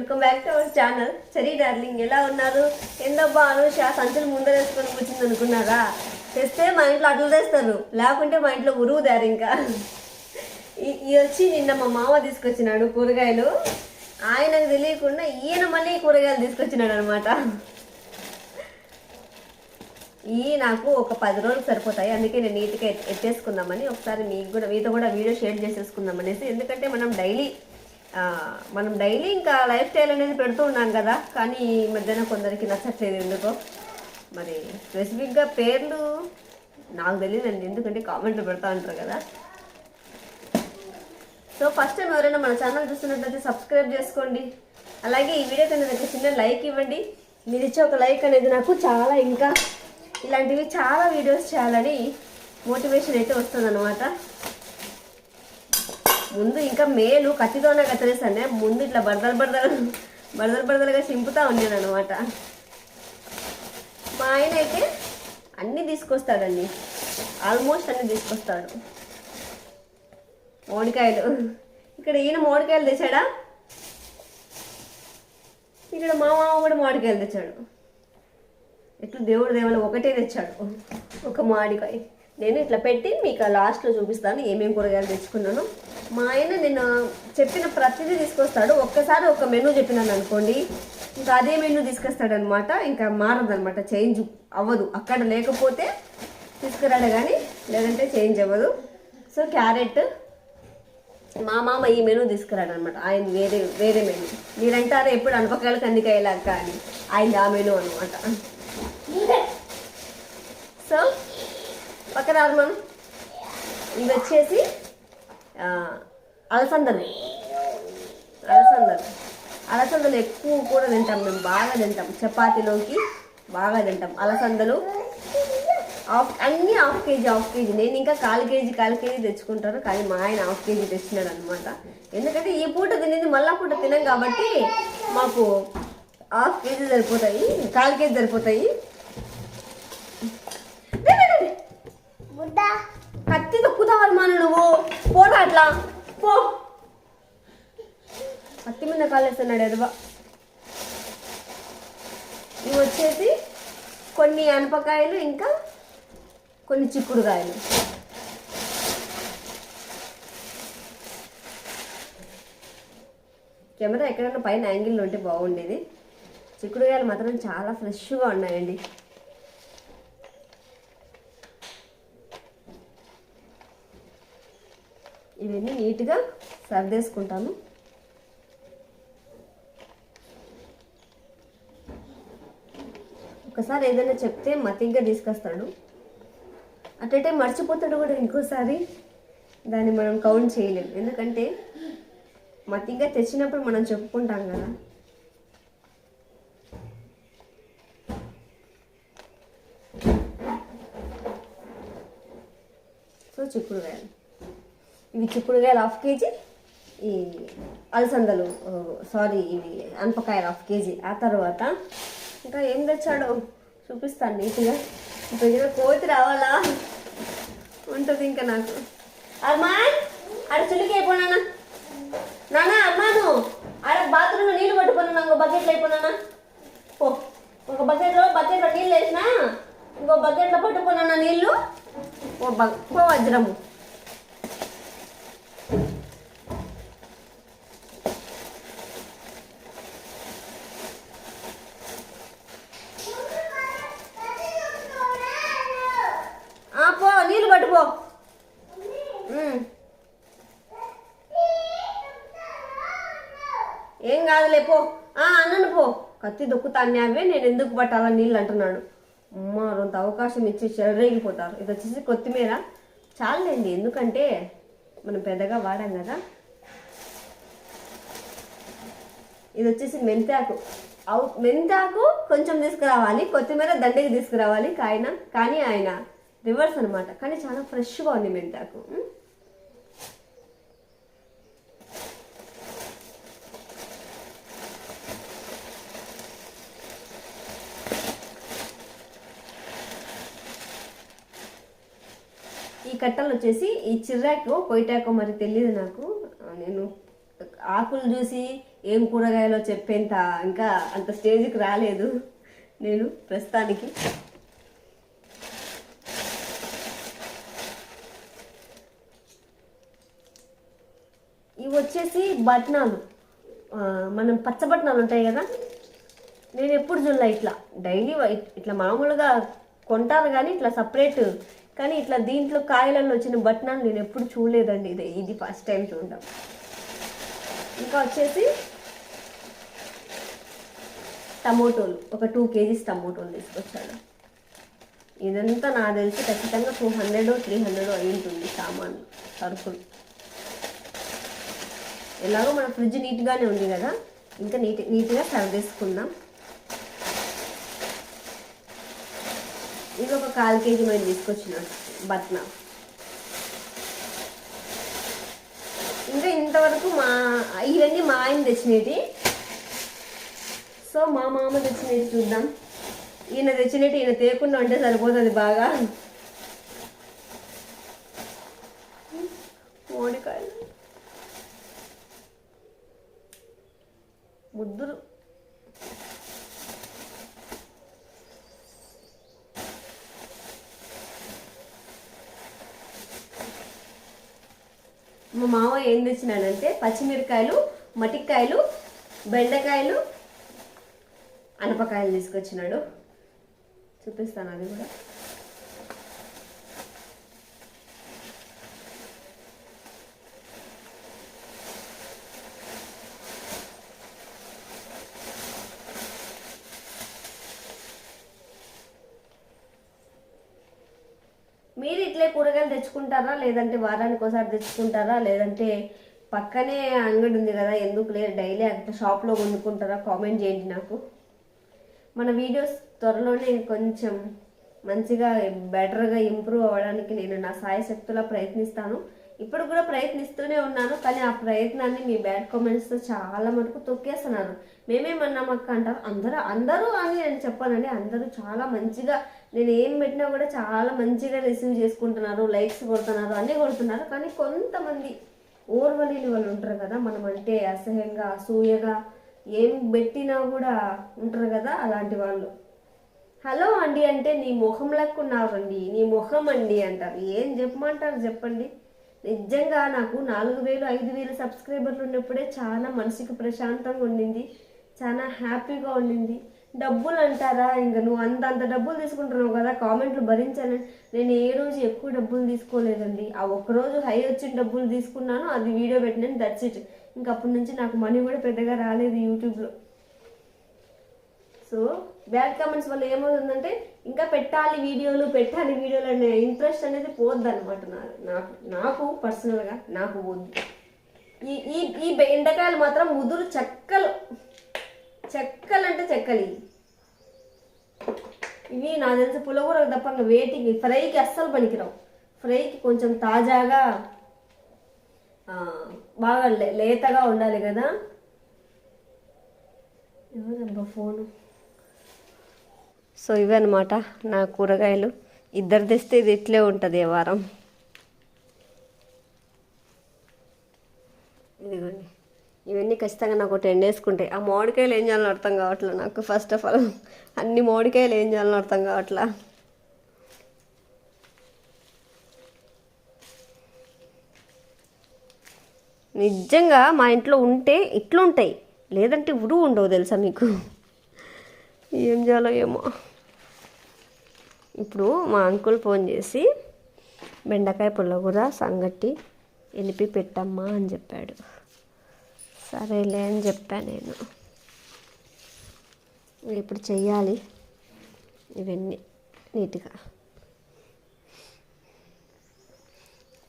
Welcome back to our channel. సరే darling ఎలా ఉన్నారు? ఏందబ్బా అనుష సంచులు ముందర వేసుకొని కూర్చుంది అనుకున్నారా? తెస్తే మా ఇంట్లో అట్లా తెస్తారు. లేకుంటే మా ఇంట్లో ఉరువు దారు ఇంకా. ఈ వచ్చి నిన్న మా మామ తీసుకొచ్చినాడు కూరగాయలు. ఆయనకు తెలియకుండా ఈయన మళ్ళీ కూరగాయలు తీసుకొచ్చినాడు అనమాట ఈ నాకు ఒక పది రోజులు సరిపోతాయి. అందుకే నేను నీట్గా ఎత్తేసుకుందామని ఒకసారి మీకు కూడా మీతో కూడా వీడియో షేర్ చేసేసుకుందాం అనేసి. ఎందుకంటే మనం డైలీ మనం డైలీ ఇంకా లైఫ్ స్టైల్ అనేది పెడుతూ ఉన్నాం కదా కానీ ఈ మధ్యన కొందరికి నచ్చట్లేదు ఎందుకో. మరి స్పెసిఫిక్గా పేర్లు నాకు తెలియదండి ఎందుకంటే కామెంట్లు పెడతా ఉంటారు కదా. సో ఫస్ట్ టైం ఎవరైనా మన ఛానల్ చూస్తున్నట్లయితే సబ్స్క్రైబ్ చేసుకోండి. అలాగే ఈ వీడియో కన్నా ఒక చిన్న లైక్ ఇవ్వండి. మీరు ఇచ్చే ఒక లైక్ అనేది నాకు చాలా ఇంకా ఇలాంటివి చాలా వీడియోస్ చేయాలని మోటివేషన్ అయితే వస్తుందన్నమాట. ముందు ఇంకా మేలు కత్తితోనే కత్తిరేస్తానే ముందు ఇట్లా బరదలు బరదలు బరదలు బరదలుగా చింపుతా ఉన్నాను అనమాట మా ఆయన అయితే అన్నీ తీసుకొస్తాడండి. ఆల్మోస్ట్ అన్నీ తీసుకొస్తాడు. మామిడికాయలు. ఇక్కడ ఈయన మామిడికాయలు తెచ్చాడా? ఇక్కడ మా మామ కూడా మామిడికాయలు తెచ్చాడు. ఎట్లు దేవుడు దేవుడు ఒకటే తెచ్చాడు. ఒక మామిడికాయ. నేను ఇట్లా పెట్టి మీకు లాస్ట్లో చూపిస్తాను ఏమేమి కూరగాయలు తెచ్చుకున్నాను. మా ఆయన నేను చెప్పిన ప్రతిదీ తీసుకొస్తాడు. ఒక్కసారి ఒక మెనూ చెప్పినాను అనుకోండి ఇంకా అదే మెనూ తీసుకొస్తాడనమాట ఇంకా మారదనమాట చేంజ్ అవ్వదు. అక్కడ లేకపోతే తీసుకురాడు కానీ లేదంటే చేంజ్ అవ్వదు. సో క్యారెట్ మా మామ ఈ మెనూ తీసుకురాడు అనమాట ఆయన వేరే వేరే మెనూ మీరంటారా ఎప్పుడు అనపకాయలు కందికాయలాగా కానీ ఆయన ఆ మెనూ అనమాట సో పక్కన రాదు ఇవి వచ్చేసి అలసందలు. అలసందలు. అలసందలు ఎక్కువ కూడా తింటాం మేము బాగా తింటాం. చపాతీలోకి బాగా తింటాం. అలసందలు హాఫ్ అన్నీ హాఫ్ కేజీ హాఫ్ కేజీ. నేను ఇంకా కాలు కేజీ కాలు కేజీ తెచ్చుకుంటాను కానీ మా ఆయన హాఫ్ కేజీ తెచ్చినాడు అనమాట ఎందుకంటే ఈ పూట తినేది మళ్ళా పూట తినం కాబట్టి మాకు హాఫ్ కేజీ సరిపోతాయి కాలు కేజీ సరిపోతాయి రే, రే, రే. కత్తి తొక్కుతావాలి మన నువ్వు పోరా అట్లా పో కత్తి మీద కాలేస్తున్నాడు ఎదవా. ఇవి వచ్చేసి కొన్ని అనపకాయలు ఇంకా కొన్ని చిక్కుడుకాయలు. కెమెరా ఎక్కడైనా పైన యాంగిల్లో ఉంటే బాగుండేది. చిక్కుడుకాయలు మాత్రం చాలా ఫ్రెష్గా ఉన్నాయండి. ఇవన్నీ నీట్గా సర్దేసుకుంటాను. ఒకసారి ఏదైనా చెప్తే మతిగా తీసుకొస్తాడు. అట్టే మర్చిపోతాడు కూడా ఇంకోసారి. దాన్ని మనం కౌంట్ చేయలేము ఎందుకంటే మతిగా తెచ్చినప్పుడు మనం చెప్పుకుంటాం కదా. సో చిక్కుడుకాయలు. ఇవి చిక్కుడుకాయలు హాఫ్ కేజీ. ఈ అలసందలు సారీ ఇవి అనపకాయలు హాఫ్ కేజీ. ఆ తర్వాత ఇంకా ఏం తెచ్చాడో చూపిస్తాను నీట్గా ఇప్పుడు కోతి రావాలా? ఉంటుంది ఇంకా నాకు. అర్మాన్ ఆడ చులికి అయిపోయినా నానా అమ్మాను ఆడ బాత్రూంలో నీళ్ళు పట్టుకున్నాను ఇంకో బకెట్లో అయిపోయినా ఓ ఒక బకెట్లో బకెట్లో నీళ్ళు వేసినా ఇంకో బకెట్లో పట్టుకున్నా నీళ్ళు ఓ బ వజ్రము. కత్తి దొక్కుతాన్ని అవే నేను ఎందుకు పట్టాలా నీళ్ళు అంటున్నాడు. అమ్మ రొంత అవకాశం ఇచ్చి చెరగిపోతారు ఇది వచ్చేసి కొత్తిమీర. చాలండి ఎందుకంటే మనం పెద్దగా వాడాం కదా. ఇది వచ్చేసి మెంతాకు. అవు మెంతాకు కొంచెం తీసుకురావాలి కొత్తిమీర దండకి తీసుకురావాలి కాయన కానీ ఆయన రివర్స్ అనమాట కానీ చాలా ఫ్రెష్గా ఉంది మెంతాకు. కట్టలు వచ్చేసి ఈ చిర్రాకో పొయిటాకో మరి తెలియదు నాకు. నేను ఆకులు చూసి ఏం కూరగాయలో చెప్పేంత ఇంకా అంత స్టేజ్కి రాలేదు నేను ప్రస్తుతానికి. ఇవి వచ్చేసి బట్నాలు. మనం పచ్చ బట్నాలు ఉంటాయి కదా? నేను ఎప్పుడు చూడలే ఇట్లా. డైలీ ఇట్లా మామూలుగా కొంటాను కానీ ఇట్లా సపరేట్ కానీ ఇట్లా దీంట్లో కాయలలో వచ్చిన బట్నాలు నేను ఎప్పుడు చూడలేదండి. ఇది ఇది ఫస్ట్ టైం చూడడం. ఇంకా వచ్చేసి టమోటోలు. ఒక టూ కేజీస్ టమోటోలు తీసుకొచ్చాను. ఇదంతా నాకు తెలిసి ఖచ్చితంగా టూ హండ్రెడ్ త్రీ హండ్రెడ్ అయి ఉంటుంది సామాన్లు సరుకులు. ఎలాగో మన ఫ్రిడ్జ్ నీట్గానే ఉంది కదా. ఇంకా నీట్ నీట్గా సర్వ్ చేసుకుందాం. ఇది ఒక కాల్ కేజీ మేము తీసుకొచ్చిన బట్న. ఇంకా ఇంతవరకు మా ఇవన్నీ మా ఆయన తెచ్చినవి. సో మా మామ తెచ్చినవి చూద్దాం. ఈయన తెచ్చినట్టు ఈయన తేకుండా ఉంటే సరిపోతుంది బాగా. మోడికాయలు ముద్దురు మా మామ ఏం తెచ్చినాడంటే పచ్చిమిరకాయలు మటికాయలు బెండకాయలు అనపకాయలు తీసుకొచ్చినాడు. చూపిస్తాను అది కూడా మీరు ఇట్లే కూరగాయలు తెచ్చుకుంటారా? లేదంటే వారానికి ఒకసారి తెచ్చుకుంటారా? లేదంటే పక్కనే అంగడి ఉంది కదా ఎందుకు లేదు? డైలీ అంత షాప్లో కొనుక్కుంటారా? కామెంట్ చేయండి నాకు. మన వీడియోస్ త్వరలోనే కొంచెం మంచిగా బెటర్గా ఇంప్రూవ్ అవ్వడానికి నేను నా సాయశక్తులా ప్రయత్నిస్తాను. ఇప్పుడు కూడా ప్రయత్నిస్తూనే ఉన్నాను కానీ ఆ ప్రయత్నాన్ని మీ బ్యాడ్ కామెంట్స్తో చాలా మటుకు తొక్కేస్తున్నారు. మేమేమన్నామక్క అంటారు? అందరూ అందరూ అని నేను చెప్పానండి. అందరూ చాలా మంచిగా నేను ఏం పెట్టినా కూడా చాలా మంచిగా రిసీవ్ చేసుకుంటున్నారు లైక్స్ కొడుతున్నారు అన్నీ కొడుతున్నారు. కానీ కొంతమంది ఓర్వలేని వాళ్ళు ఉంటారు కదా మనం అంటే అసహ్యంగా అసూయగా ఏం పెట్టినా కూడా ఉంటారు కదా అలాంటి వాళ్ళు. హలో అండి అంటే నీ ముఖం లెక్కున్నారండి నీ ముఖం అండి అంటారు. ఏం చెప్పమంటారు చెప్పండి. నిజంగా నాకు నాలుగు వేలు ఐదు వేలు సబ్స్క్రైబర్లు ఉన్నప్పుడే చాలా మనసుకి ప్రశాంతంగా ఉండింది చాలా హ్యాపీగా ఉండింది. డబ్బులు అంటారా ఇంకా నువ్వు అంత అంత డబ్బులు తీసుకుంటున్నావు కదా కామెంట్లు భరించాలని నేను ఏ రోజు ఎక్కువ డబ్బులు తీసుకోలేదండి. ఆ ఒక్క రోజు హై వచ్చిన డబ్బులు తీసుకున్నాను అది వీడియో పెట్టినాను దట్స్ ఇట్. ఇంకా అప్పటి నుంచి నాకు మనీ కూడా పెద్దగా రాలేదు యూట్యూబ్లో. సో బ్యాడ్ కామెంట్స్ వల్ల ఏమవుతుందంటే ఇంకా పెట్టాలి వీడియోలు పెట్టాలి వీడియోలు అనే ఇంట్రెస్ట్ అనేది పోద్ది అనమాట నాకు నాకు పర్సనల్గా నాకు పోద్ది ఈ ఈ ఈ బెండకాయలు మాత్రం ముదురు చక్కలు. చెక్కలు అంటే చెక్కలు. ఇవి. నా నాకు తెలిసి పులగూర తప్ప ఇంకా వేటికి ఫ్రైకి అస్సలు పనికిరావు. ఫ్రైకి కొంచెం తాజాగా బాగా లే- లేతగా ఉండాలి కదా. ఎవరబ్బా ఫోను? సో ఇవే అనమాట నా కూరగాయలు. ఇద్దరు తెస్తే ఇది ఇట్లే ఉంటుంది ఏ వారం. ఇదిగోండి. ఇవన్నీ ఖచ్చితంగా నాకు టెన్ వేసుకుంటాయి ఆ మామిడికాయలు ఏం చేయాలని అర్థం కావట్లే నాకు ఫస్ట్ ఆఫ్ ఆల్ అన్ని మామిడికాయలు ఏం చేయాలని అర్థం కావట్లా. నిజంగా మా ఇంట్లో ఉంటే ఇట్లుంటాయి. లేదంటే ఉరు ఉండవు తెలుసా మీకు? ఏం చేయాలో ఏమో. ఇప్పుడు మా అంకుల్ ఫోన్ చేసి బెండకాయ పుల్లగూర సంగటి ఎనిపి పెట్టమ్మా అని చెప్పాడు. సరేలే అని చెప్పాను నేను. ఇప్పుడు చెయ్యాలి ఇవన్నీ నీట్గా.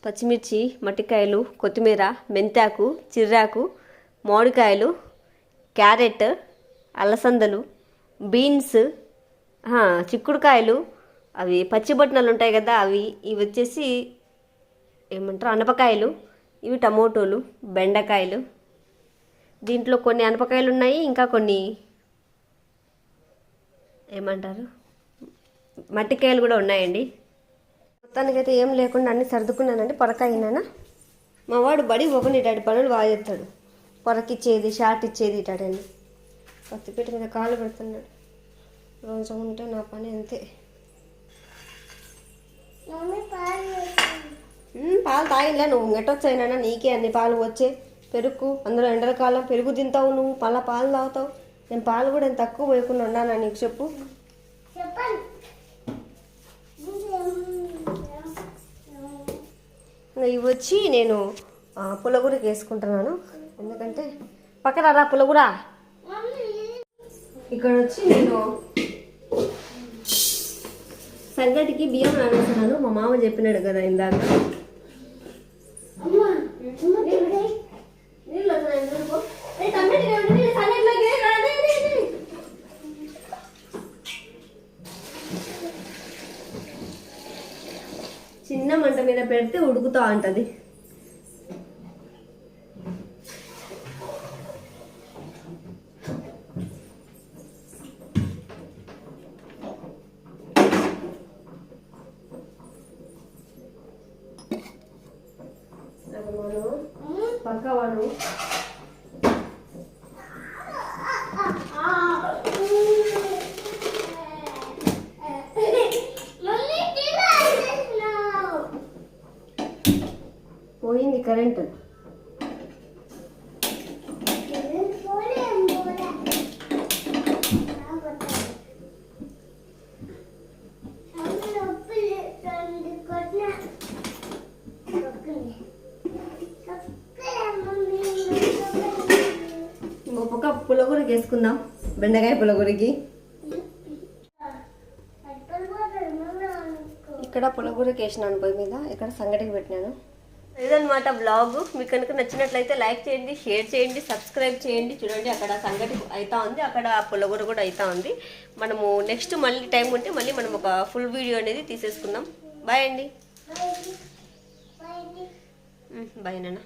పచ్చిమిర్చి మట్టికాయలు కొత్తిమీర మెంతాకు చిర్రాకు మామిడికాయలు క్యారెట్ అలసందలు బీన్స్ చిక్కుడుకాయలు అవి పచ్చి బొట్టనలు ఉంటాయి కదా అవి ఇవి వచ్చేసి ఏమంటారు అనపకాయలు ఇవి టమోటోలు బెండకాయలు దీంట్లో కొన్ని అనపకాయలు ఉన్నాయి ఇంకా కొన్ని ఏమంటారు? మట్టికాయలు కూడా ఉన్నాయండి. మొత్తానికైతే ఏం లేకుండా అన్ని సర్దుకున్నానండి. పొరకాయినానా మా వాడు బడి ఇట్లాంటి పనులు బాగా చేస్తాడు. పొరకిచ్చేది షార్ట్ ఇచ్చేది ఇటాడండి. కత్తిపీట మీద కాలు పెడుతున్నాడు. రోజు ఉంటే నా పని అంతే. పాలు తాగిలే నువ్వు గెట్టొచ్చాయినా నీకే అన్ని పాలు వచ్చే. పెరుగు. అందులో ఎండలకాలం పెరుగు తింటావు నువ్వు. పళ్ళ పాలు తాగుతావు. నేను పాలు కూడా నేను తక్కువ పోయకుండా ఉన్నానా నీకు చెప్పు. ఇవి వచ్చి నేను ఆ, పులగూరకి వేసుకుంటున్నాను. ఎందుకంటే పక్కన రా పులగూర ఇక్కడ వచ్చి నేను సంగటికి బియ్యం నానేస్తున్నాను మా మామ చెప్పినాడు కదా ఇందాక నీళ్ళు వస్తున్నాయి, నీళ్ళు పో. ఏ, టమాటా ఏమిటి? నీళ్ళు సంగటిలోకి ఏ, రా, రే, రే, రే. చిన్న మంట మీద పెడితే ఉంటుంది పక్క వాళ్ళు పోయింది కరెంటు ఇంకో పక్క వేసుకుందాం బెండకాయ పులగూరకి ఇక్కడ పులగూరకి వేసినాను పొయ్యి మీద ఇక్కడ సంగటికి పెట్టినాను. ఇదన్నమాట బ్లాగ్ మీకు కనుక నచ్చినట్లయితే లైక్ చేయండి షేర్ చేయండి సబ్స్క్రైబ్ చేయండి. చూడండి అక్కడ సంగటి అవుతా ఉంది. అక్కడ పుల్లగూర కూడా అవుతా ఉంది. మనము నెక్స్ట్ మళ్ళీ టైం ఉంటే మళ్ళీ మనం ఒక ఫుల్ వీడియో అనేది తీసేసుకుందాం. బాయ్ అండి. బాయ్ నాన్న.